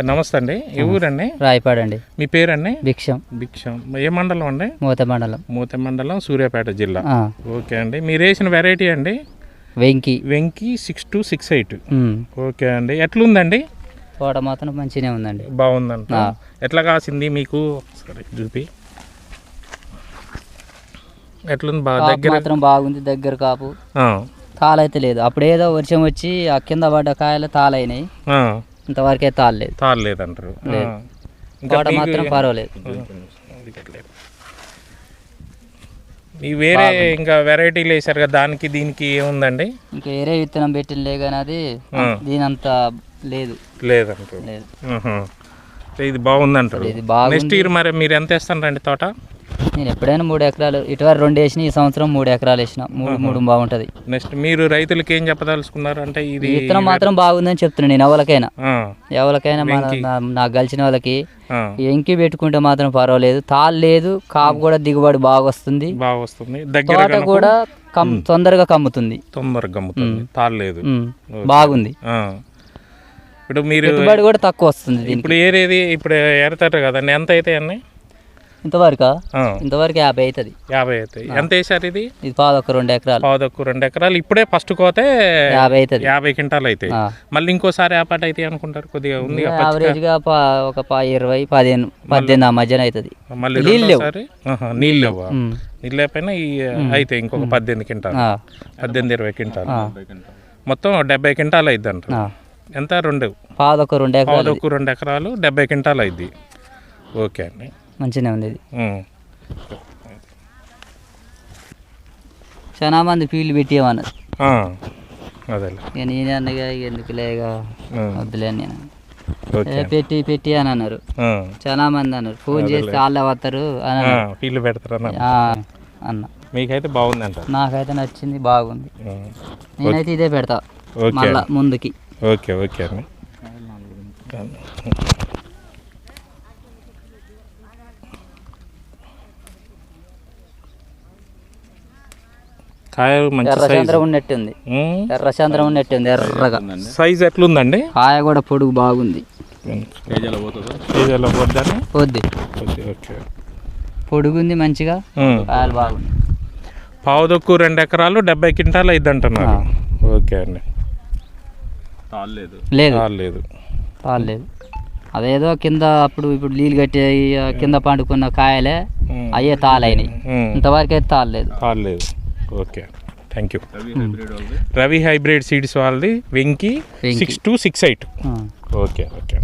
నమస్తే అండి ఏ ఊరండి? రాయపాడండి. మీ పేరండి? భిక్షం. భిక్షం. ఏ మండలం అండి? మూత మండలం. మూత మండలం సూర్యాపేట జిల్లా. ఓకే అండి. మీరు వేసిన వెరైటీ అండి? Venki. Venki six two six eight. Okay అండి. ఎట్లుందండి? తోట మాత్రం మంచిగానే ఉందండి. బాగుందంట. ఆ. ఎట్లా కాసింది మీకు? సరే చూపి. ఎట్లుంది? బాగా దగ్గర మాత్రం బాగుంది. దగ్గర కాపు. తాళైతే లేదు. అప్పుడేదో వర్షం వచ్చి ఆ కింద పడ్డ కాయలు తాళైనాయి. ఇంతవరకే తాళలేదు. తాళలేదంటారు. ఆ. లేదు. ఇంకా తోట మీకు- మాత్రం పర్వాలేదు. ఈ వేరే ఇంకా వెరైటీలు వేసారు కదా దానికి దీనికి ఏముందండి? ఇంకా వేరే విత్తనం పెట్టిలే కానీ అది. దీని అంత లేదు. లేదంటారు. లేదు. ఉహు. ఇది బాగుందంటారు. ఇది బాగుంది. నెక్స్ట్ ఇయర్ మరి మీరు ఎంత వేస్తారండి తోట? నేను ఎప్పుడైనా మూడు ఎకరాలు ఇటువరకు రెండు వేసిన ఈ సంవత్సరం మూడు ఎకరాలు వేసిన. మూడు మూడు బాగుంటది. నెక్స్ట్ మీరు రైతులకి ఏం చెప్పదలుచుకున్నారు? అంటే ఇది విత్తనం మాత్రం బాగుందని చెప్తున్నా నేను ఎవరికైనా. ఎవరికైనా నాకు కలిసిన వాళ్ళకి. ఎంకి పెట్టుకుంటే మాత్రం పర్వాలేదు. తాళ్ళు లేదు కాపు కూడా దిగుబడి బాగా వస్తుంది. బాగా వస్తుంది తోట కూడా తొందరగా కమ్ముతుంది. తొందరగా తాళలేదు ఉమ్, బాగుంది. ఇప్పుడు మీరు పెట్టుబడి కూడా తక్కువ వస్తుంది ఇప్పుడు ఏరేది? ఇప్పుడు ఏరుతారు కదండి ఎంత అయితే అన్ని? ఇంతవరకు? ఇంతవరకు యాభై అవుతుంది. యాభై అవుతాయి. ఎంత వేసారు ఇది? ఇది పాదొక్క రెండు ఎకరాలు. పావుదక్కు రెండు ఎకరాలు. ఇప్పుడే ఫస్ట్ కోతే యాభై అవుతుంది. యాభై క్వింటాలు అవుతాయి. మళ్ళీ ఇంకోసారి ఆపాట అయితే అనుకుంటారు కొద్దిగా ఉంది యావరేజ్గా ఒక ఇరవై పదిహేను పద్దెనిమిది ఆ మధ్యన అవుతుంది. మళ్ళీ నీళ్ళు నీళ్ళు. నీళ్ళు లేకపోయినా ఈ అయితే ఇంకొక పద్దెనిమిది క్వింటాలు. పద్దెనిమిది ఇరవై క్వింటాలు. మొత్తం డెబ్బై క్వింటాలు అయింది అంటారు ఆ. ఎంత? రెండు. పాదొక్క రెండు ఎకరాలు. రెండు ఎకరాలు డెబ్బై క్వింటాలు అయింది ఓకే అండి. మంచిగానే ఉంది ఇది. చాలా మంది ఫీల్డ్ అదేలే. ఇక నేనే అన్నగా ఇక ఎందుకులే ఇక ఉమ్. వద్దులే నేను. పెట్టి పెట్టి అని అన్నారు. చాలా మంది అన్నారు. ఫోన్ చేస్తే వాళ్ళే వస్తారు ఫీల్డ్ పెడతారన్న ఆ, అన్న. మీకైతే బాగుంది అంటారు. నాకైతే నచ్చింది బాగుంది. నేనైతే ఇదే పెడతా. మళ్ళా ముందుకి. ఓకే ఓకే అండి కాయ మంచి ఎర్ర సైజ్ చంద్రం ఉన్నట్టుంది. ఎర్రగా. సైజ్ ఎట్లుందండి? కాయ కూడా పొడుగు బాగుంది. కేజీలో పోద్దని పొద్ది? Okay okay. పొడుగుంది మంచిగా. కాయలు బాగుంది పావుదొక్కు రెండు ఎకరాలు డెబ్బై క్వింటాలు అయింది అంటున్నారు ఓకే అండి. లేదు. లేదు. పాలు లేదు. అదేదో కింద అప్పుడు ఇప్పుడు నీళ్ళు కట్టి కింద పండుకున్న కాయలే. అయ్యే తాలైనాయి ఉమ్. ఇంతవరకు అయితే తాళలేదు లేదు. Okay. Thank you Ravi hybrid seeds వాళ్ళది Venki. Six two six eight. Okay okay.